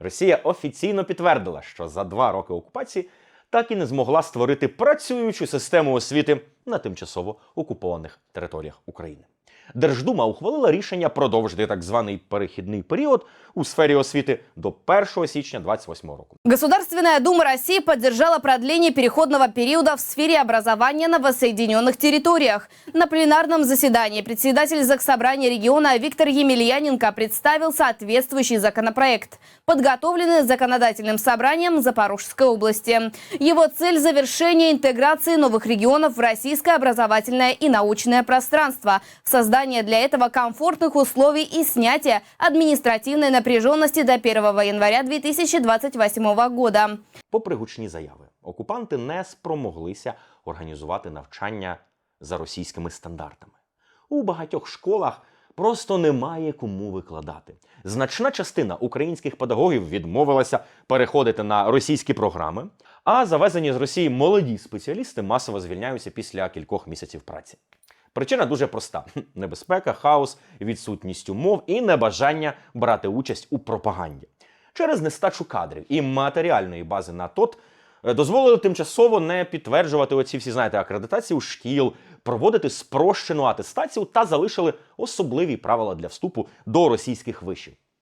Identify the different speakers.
Speaker 1: Росія офіційно підтвердила, що за два роки окупації так і не змогла створити працюючу систему освіти на тимчасово окупованих територіях України. Держдума ухвалила рішення продовжити так званий перехідний період у сфері освіти до 1 січня 2028 року.
Speaker 2: Государственная Дума России поддержала продление переходного периода в сфере образования на воссоединенных территориях. На пленарном заседании председатель Заксобрания региона Виктор Емельяненко представил соответствующий законопроект, подготовленный законодательным собранием Запорожской области. Его цель – завершение интеграции новых регионов в российское образовательное и научное пространство, создание для этого комфортных условий и снятие административной напряженности до 1 января 2028 года.
Speaker 1: Попри гучні заяви, окупанти не спромоглися організувати навчання за російськими стандартами. У багатьох школах просто немає кому викладати. Значна частина українських педагогів відмовилася переходити на російські програми, а завезені з Росії молоді спеціалісти масово звільняються після кількох місяців праці. Причина дуже проста: небезпека, хаос, відсутність умов і небажання брати участь у пропаганді. Через нестачу кадрів і матеріальної бази на ТОТ е, дозволили тимчасово не підтверджувати оці всі, знаєте, акредитації у шкіл, проводити спрощену атестацію та залишили особливі правила для вступу до російських вишів.